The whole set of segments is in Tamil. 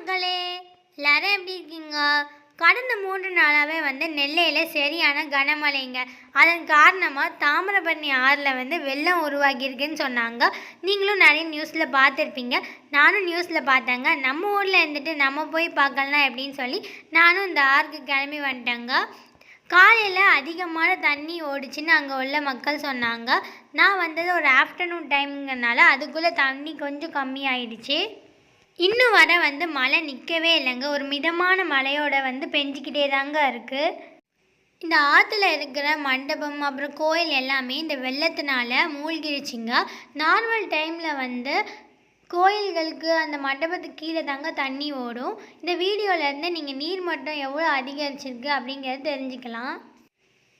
மக்களே எல்லாரும் எப்படி இருக்கீங்க? கடந்த மூன்று நாளாகவே வந்து நெல்லையில் சரியான கனமழைங்க. அதன் காரணமாக தாமிரபரணி ஆறில் வந்து வெள்ளம் உருவாகியிருக்குன்னு சொன்னாங்க. நீங்களும் நிறைய நியூஸில் பார்த்துருப்பீங்க. நானும் நியூஸில் பார்த்தேங்க. நம்ம ஊரில் இருந்துட்டு நம்ம போய் பார்க்கலாம் எப்படின்னு சொல்லி நானும் இந்த ஆறுக்கு கிளம்பி வந்துட்டேங்க. காலையில் அதிகமான தண்ணி ஓடிச்சுன்னு அங்கே உள்ள மக்கள் சொன்னாங்க. நான் வந்தது ஒரு ஆஃப்டர்நூன் டைமுங்கிறனால அதுக்குள்ளே தண்ணி கொஞ்சம் கம்மியாயிடுச்சு. இன்னும் வர வந்து மழை நிற்கவே இல்லைங்க. ஒரு மிதமான மழையோட வந்து பெஞ்சிக்கிட்டே தாங்க இருக்குது இந்த ஆற்றுல இருக்கிற மண்டபம் அப்புறம் கோயில் எல்லாமே இந்த வெள்ளத்தினால மூழ்கிடுச்சிங்க நார்மல் டைமில் வந்து கோயில்களுக்கு அந்த மண்டபத்துக்கு கீழே தாங்க தண்ணி ஓடும். இந்த வீடியோலேருந்து நீங்கள் நீர் மட்டம் எவ்வளோ அதிகரிச்சிருக்கு அப்படிங்கிறத தெரிஞ்சுக்கலாம்.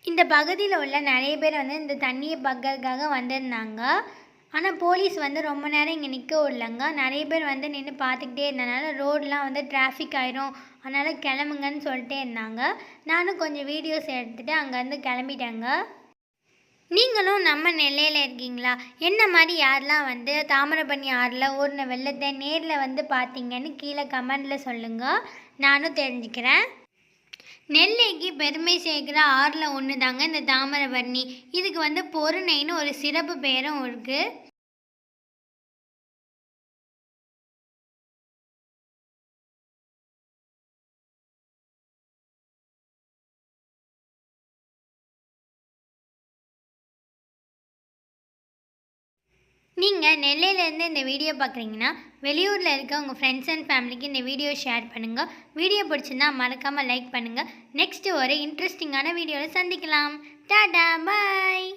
இந்த பகுதியில் உள்ள நிறைய பேர் வந்து இந்த தண்ணியை பார்க்கறதுக்காக வந்திருந்தாங்க. ஆனால் போலீஸ் வந்து ரொம்ப நேரம் இங்கே நிற்க விடலங்க. நிறைய பேர் வந்து நின்று பார்த்துக்கிட்டே இருந்தனால ரோடெலாம் வந்து டிராஃபிக் ஆயிரும். அதனால் கிளம்புங்கன்னு சொல்லிட்டே இருந்தாங்க. நானும் கொஞ்சம் வீடியோஸ் எடுத்துகிட்டு அங்கேருந்து கிளம்பிட்டேங்க. நீங்களும் நம்ம நெல்லையில் இருக்கீங்களா? என்ன மாதிரி யாரெல்லாம் வந்து தாமிரபரணி ஆறில் ஊர்ன வெள்ளத்தை நேரில் வந்து பார்த்தீங்கன்னு கீழே கமெண்டில் சொல்லுங்கள் நானும் தெரிஞ்சுக்கிறேன். நெல்லைக்கு பெருமை சேர்க்குற ஆறில் ஒன்று தாங்க இந்த தாமிரபரணி. இதுக்கு வந்து பொருணைன்னு ஒரு சிறப்பு பெயரும் இருக்குது நீங்கள் நெல்லையிலேருந்து இந்த வீடியோ பார்க்குறீங்கன்னா வெளியூரில் இருக்க உங்கள் ஃப்ரெண்ட்ஸ் அண்ட் ஃபேமிலிக்கு இந்த வீடியோ ஷேர் பண்ணுங்கள் வீடியோ பிடிச்சிருந்தா மறக்காமல் லைக் பண்ணுங்கள் நெக்ஸ்ட்டு ஒரு இன்ட்ரெஸ்டிங்கான வீடியோவில் சந்திக்கலாம். டாடா பாய்